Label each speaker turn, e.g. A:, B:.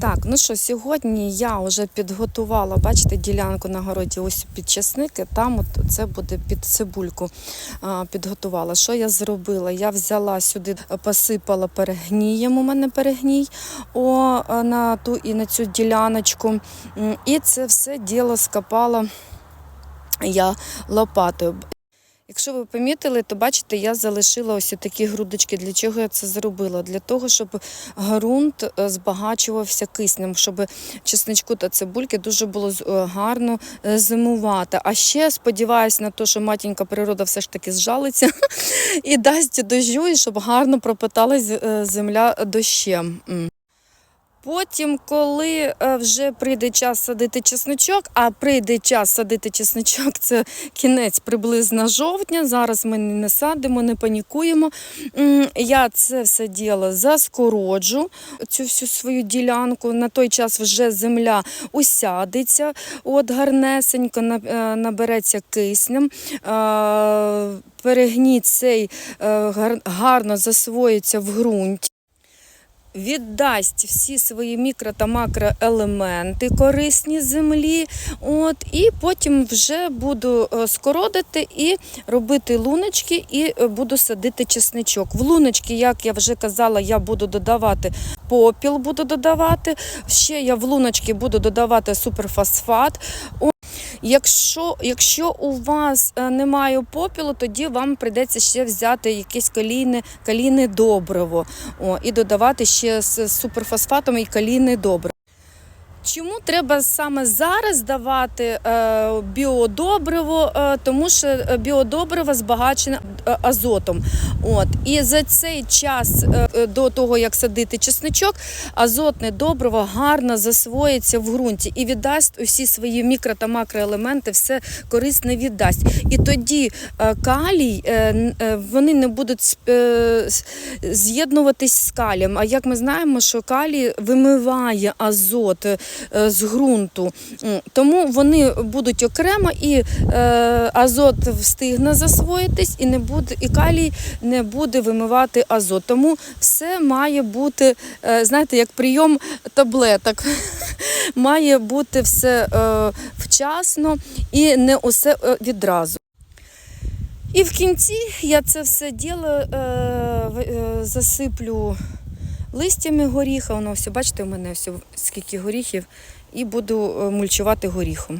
A: Так, ну що, сьогодні я вже підготувала, бачите, ділянку на городі, ось під часники, там от це буде під цибульку а, підготувала. Що я зробила? Я взяла сюди, посипала перегнієм, у мене перегній о, на ту і на цю діляночку. І це все діло скопала я лопатою. Якщо ви помітили, то бачите, я залишила ось такі грудочки. Для чого я це зробила? Для того, щоб ґрунт е, збагачувався киснем, щоб чесничку та цибульки дуже було е, гарно е, зимувати. А ще сподіваюся на те, що матінка природа все ж таки зжалиться і дасть дощу, і щоб гарно пропиталась земля дощем. Потім, коли е, вже прийде час садити чесночок, а прийде час садити чесночок, це кінець приблизно жовтня. Зараз ми не садимо, не панікуємо. Я це все діло заскороджу, цю всю свою ділянку. На той час вже земля усядеться, от гарнесенько е, набереться киснем. Е, Перегній цей гарно засвоїться в ґрунті віддасть всі свої мікро та макроелементи корисні землі. От, і потім вже буду е, скородити і робити луночки, і е, буду садити чесничок. В луночки, як я вже казала, я буду додавати попіл, буду додавати. Ще я в луночки буду додавати суперфосфат. Якщо, якщо у вас е, немає попілу, тоді вам прийдеться ще взяти якесь калійне, калійне добриво о, і додавати ще з суперфосфатом і калійне добриво. Чому треба саме зараз давати е, біодобриво? Е, тому що біодобриво збагачене азотом. От. І за цей час е, е, до того, як садити чесничок, азотне добриво гарно засвоїться в ґрунті і віддасть усі свої мікро та макроелементи, все корисне віддасть. І тоді е, калій вони не будуть з'єднуватись з калієм. А як ми знаємо, що калій вимиває азот з ґрунту, тому вони будуть окремо і азот встигне засвоїтись, і не буде, і калій не буде вимивати азот. Тому все має бути, е, знаєте, як прийом таблеток. має бути все е, вчасно і не усе е, відразу. І в кінці я це все діло засиплю листями горіха. Воно все, бачите, у мене все скільки горіхів, і буду мульчувати горіхом.